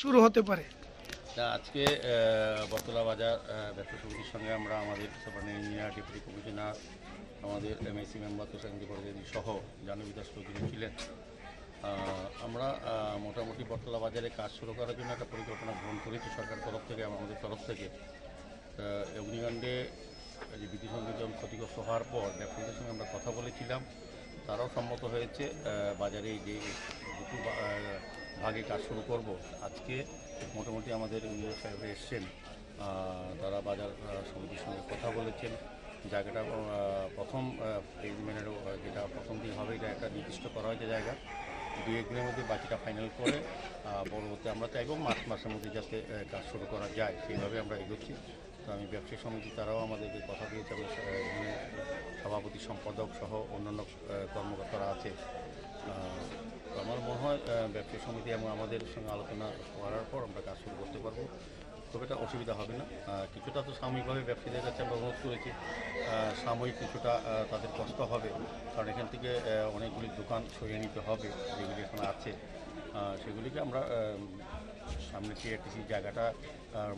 শুরু হতে পারে। আজকে বতলা বাজার ব্যবসা সমিতির সঙ্গে আমরা আমাদের ইঞ্জিনিয়ার ডেপুটি কমিশনার আমাদের এমএসি মেম্বার তুষারী পরিচানী সহ জানবী দাস চৌধুরী ছিলেন। আমরা মোটামুটি বটতলা বাজারে কাজ শুরু করার জন্য একটা পরিকল্পনা গ্রহণ করেছি সরকার তরফ থেকে, আমাদের তরফ থেকে। অগ্নিকাণ্ডে যে বিদ্যুৎ সংযোজন ক্ষতিগ্রস্ত হওয়ার পর ব্যবসায়ীদের সঙ্গে আমরা কথা বলেছিলাম। তারাও সম্মত হয়েছে বাজারে যে ভাগে কাজ শুরু করব। আজকে মোটামুটি আমাদের ইঞ্জিনিয়ার সাহেব এসছেন তারা বাজার সমিতির সঙ্গে কথা বলেছেন। জায়গাটা প্রথম এগ্রিমেন্টের যেটা প্রথম দিন হবে, এটা একটা নির্দিষ্ট করা হয়েছে জায়গা। দুই একদিনের মধ্যে বাকিটা ফাইনাল করে পরবর্তী আমরা চাইব মার্চ মাসের মধ্যে যাতে কাজ শুরু করা যায়, সেইভাবে আমরা এগোচ্ছি। তো আমি ব্যবসায়ী সমিতি, তারাও আমাদেরকে কথা দিয়েছে এবং সভাপতি, সম্পাদক সহ অন্যান্য কর্মকর্তারা আছে। ব্যবসায়ী সমিতি এবং আমাদের সঙ্গে আলোচনা করার পর আমরা কাজ শুরু করতে পারব। খুব একটা অসুবিধা হবে না। কিছুটা তো সাময়িকভাবে ব্যবসায়ীদের কাছে আমরা অনুরোধ করেছি। সাময়িক কিছুটা তাদের কষ্ট হবে। কারণ এখান থেকে অনেকগুলি দোকান সরিয়ে নিতে হবে, যেগুলি এখন আছে। সেগুলিকে আমরা সামনে টিআরটিসি জায়গাটা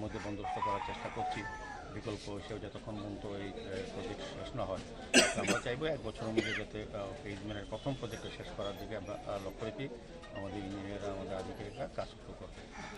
মধ্যে বন্দোবস্ত করার চেষ্টা করছি। বিকল্প হিসেবে যতক্ষণ পর্যন্ত এই প্রজেক্ট শেষ না হয়। আমরা চাইব এক বছরের মধ্যে যাতে ফেজম্যানের প্রথম প্রজেক্টটা শেষ করার দিকে আমরা আহ, লক্ষ্য রেখে আমাদের ইঞ্জিনিয়াররা আমাদের আধিকারিকরা কাজ শুরু করবে